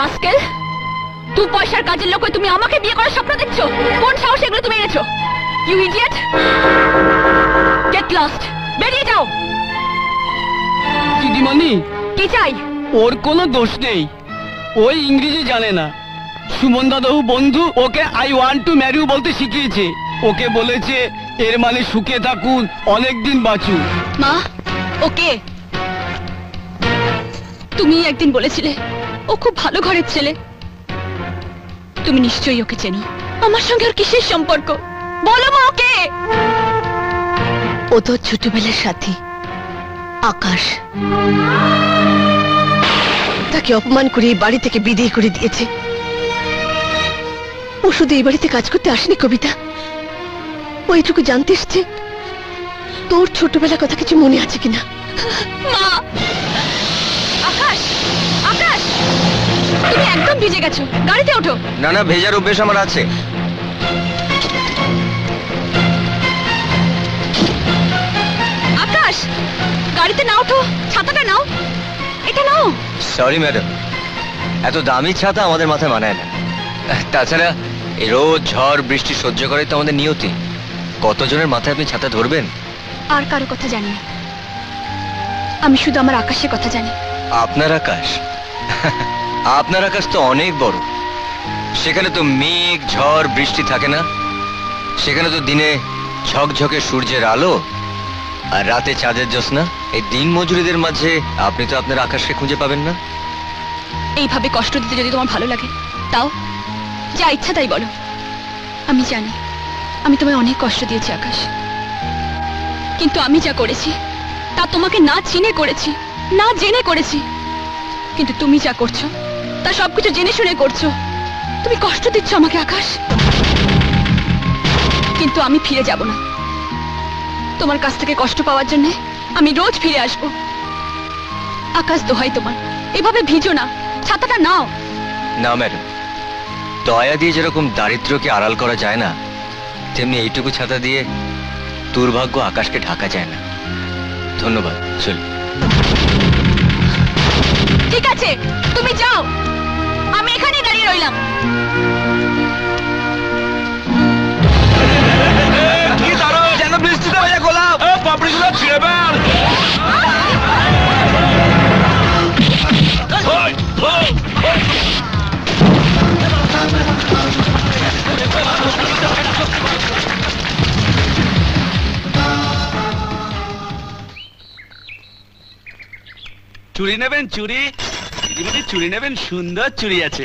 Rascal? দু পয়সার কাজের লোক তুমি আমাকে বিয়ে করার স্বপ্ন দেখছ? কোন সাহস এগুলো তুমি এনেছো? ইউ ইডিয়েট গেট লস্ট বেরিয়ে যাও! দিদিমণি! কি চাই? ওর কোনো দোষ নেই। ওই ইংরেজি জানে না। সুমন দাদাহু বন্ধু ওকে আই ওয়ান্ট টু ম্যারি বলতে শিখিয়েছে। ওকে বলেছে এর মানে সুখে থাকুন অনেক দিন বাঁচুন। মা ওকে? তুমি একদিন বলেছিলে ও খুব ভালো ঘরের ছেলে। তুমি নিশ্চয়ই ওকে চেনো। আমার সঙ্গে ওর কিসের সম্পর্ক? বলো মা ওকে! ও তোর ছোটবেলার সাথী। আকাশ। তাকে অপমান করে এই বাড়ি থেকে বিদায় করে দিয়েছে। ও শুধু এই বাড়িতে কাজ করতে আসেনি, কবিতা। ও এটুকু জানতে এসছে। তোর ছোটবেলার কথা কিছু মনে আছে কিনা? মা! একদম ভিজে গেছো। গাড়িতে ওঠো। না না ভেজার অভ্যেস আমার আছে। আকাশ গাড়িতে না ওঠো ছাতাটা নাও। এটা নাও। সরি ম্যাডাম এত দামি ছাতা আমাদের মাথায় মানায় না। তাছাড়া এই রোদ ঝড় বৃষ্টি সহ্য করাই তো আমাদের নিয়তি। কতজনের মাথায় আপনি ছাতা ধরবেন? আর কারও কথা জানি না। আমি শুধু আমার আকাশের কথা জানি। আপনার আকাশ। আপনার আকাশ তো অনেক বড়। সেখানে তো মেঘ, ঝড়, বৃষ্টি থাকে না। সেখানে তো দিনে ঝকঝকে সূর্যের আলো আর রাতে চাঁদের জ্যোৎস্না। এই দিন মজুরিদের মাঝে আপনি তো আপনার আকাশকে খুঁজে পাবেন না। এইভাবে কষ্ট দিতে যদি তোমার ভালো লাগে, তাও যা ইচ্ছা তাই বলো। আমি জানি, আমি তোমায় অনেক কষ্ট দিয়েছি আকাশ। কিন্তু আমি যা করেছি, তা তোমাকে না চিনে করেছি, না জেনে করেছি। কিন্তু তুমি যা করছ তা সবকিছু জেনে শুনে করছ। তুমি কষ্ট দিচ্ছ আমাকে আকাশ। কিন্তু আমি ফিরে যাব না। তোমার কাছ থেকে কষ্ট পাওয়ার জন্য আমি রোজ ফিরে আসব। আকাশ দোহাই তোমার। এভাবে ভিজো না। ছাতাটা নাও। না ম্যাডাম। দয়া দিয়ে যেরকম দারিদ্র্যকে আড়াল করা যায় না তেমনি এইটুকু ছাতা দিয়ে দুর্ভাগ্য আকাশকে ঢাকা যায় না। ধন্যবাদ চল। ঠিক আছে তুমি যাও। চুড়ি নেবেন চুড়ি দিদিমণি চুড়ি নেবেন সুন্দর চুড়ি আছে।